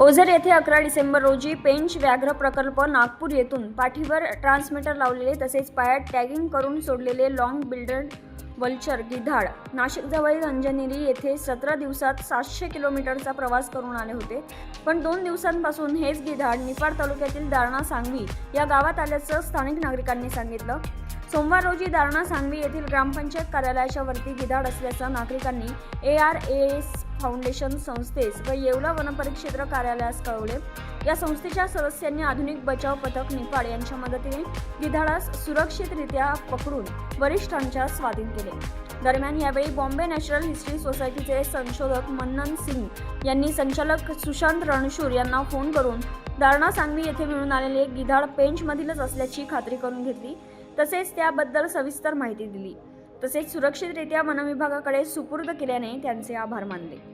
ओझर येथे अकरा डिसेंबर रोजी पेंच व्याघ्र प्रकल्प नागपूर येथून पाठीवर ट्रान्समीटर लावलेले तसेच पायात टॅगिंग करून सोडलेले लॉंग बिल्डर वल्चर गिधाड. नाशिकजवळील अंजनेरी येथे सतरा दिवसात सातशे किलोमीटरचा प्रवास करून आले होते. पण दोन दिवसांपासून हेच गिधाड निफाड तालुक्यातील दारणा सांगवी या गावात आल्याचं स्थानिक नागरिकांनी सांगितलं. सोमवार रोजी दारणा सांगवी येथील ग्रामपंचायत कार्यालयाच्या वरती गिधाड असल्याचं नागरिकांनी A R A S foundation संस्थेस व येवला वनपरिक्षेत्र कार्यालयास कळवले. या संस्थेच्या सदस्यांनी आधुनिक बचाव पथक निफाड यांच्या मदतीने गिधाडास सुरक्षितरित्या पकडून वरिष्ठांच्या स्वाधीन केले. दरम्यान यावेळी बॉम्बे नॅचरल हिस्ट्री सोसायटीचे संशोधक मन्नन सिंग यांनी संचालक सुशांत रणशूर यांना फोन करून दारणा सांगवी येथे मिळून आलेले गिधाड पेंचमधीलच असल्याची खात्री करून घेतली. तसेच त्याबद्दल सविस्तर माहिती दिली. तसेच सुरक्षितरित्या वनविभागाकडे सुपूर्द केल्याने त्यांचे आभार मानले.